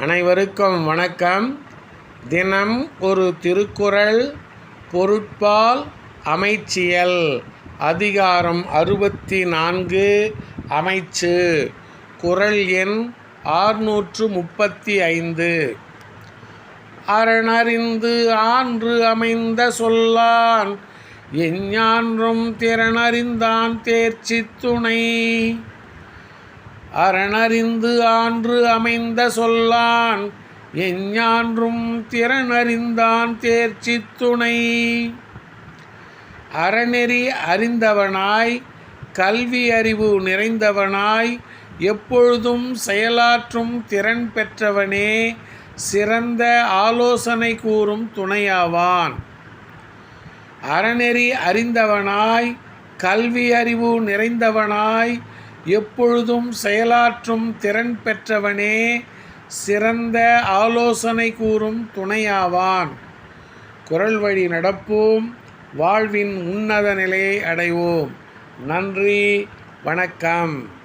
அனைவருக்கும் வணக்கம். தினம் ஒரு திருக்குறள் பொருட்பால் அமைச்சியல். அதிகாரம் அறுபத்தி நான்கு அமைச்சு. குறள் எண் ஆறுநூற்று முப்பத்தி ஐந்து. அரணறிந்து ஆன்று அமைந்த சொல்லான் எஞ்ஞான்றும் திறனறிந்தான் தேர்ச்சி துணை அரணறிந்து ஆன்று அமைந்த சொல்லான் எஞ்ஞான்றும் திறனறிந்தான் தேர்ச்சி துணை. அறநெறி அறிந்தவனாய் கல்வி அறிவு நிறைந்தவனாய் எப்பொழுதும் செயலாற்றும் திறன் பெற்றவனே சிறந்த ஆலோசனை கூறும் துணையாவான். அறநெறி அறிந்தவனாய் கல்வி அறிவு நிறைந்தவனாய் எப்பொழுதும் செயலாற்றும் திறன் பெற்றவனே சிறந்த ஆலோசனை கூறும் துணையாவான். குரல் வழி நடப்போம் வாழ்வின் உன்னத நிலையை அடைவோம். நன்றி வணக்கம்.